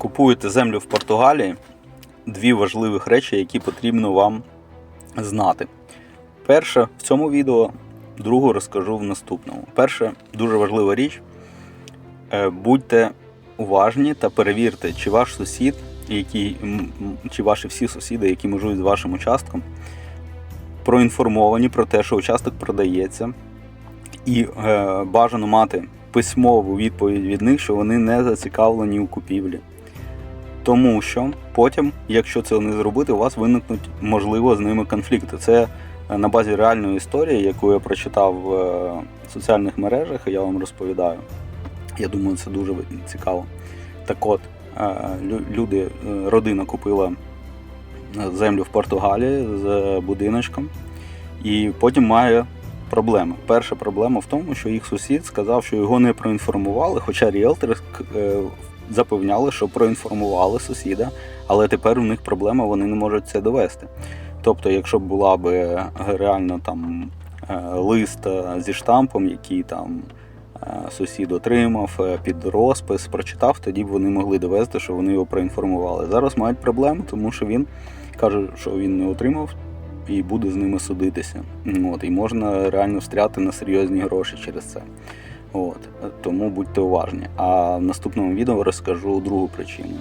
купуєте землю в Португалії, дві важливих речі, які потрібно вам знати. Перше в цьому відео, другу розкажу в наступному. Перше, дуже важлива річ. е, Будьте уважні та перевірте, чи ваш сусід, який, чи ваші всі сусіди, які межують з вашим участком, проінформовані про те, що участок продається, і е, бажано мати письмову відповідь від них, що вони не зацікавлені у купівлі. Тому що потім, якщо це не зробити, у вас виникнуть можливо з ними конфлікти. Це е, на базі реальної історії, яку я прочитав в е, соціальних мережах, і я вам розповідаю. Я думаю, це дуже цікаво. Так от, е, люди, родина купила землю в Португалії з будиночком, і потім має проблеми. Перша проблема в тому, що їх сусід сказав, що його не проінформували, хоча ріелтори е, запевняли, що проінформували сусіда, але тепер у них проблема, вони не можуть це довести. Тобто, якщо б була б е, реально там е, лист е, зі штампом, який там сусід отримав під розпис, прочитав, тоді б вони могли довести, що вони його проінформували. Зараз мають проблему, тому що він каже, що він не отримав і буде з ними судитися. От, і можна реально встряти на серйозні гроші через це. От, тому будьте уважні. А в наступному відео розкажу другу причину.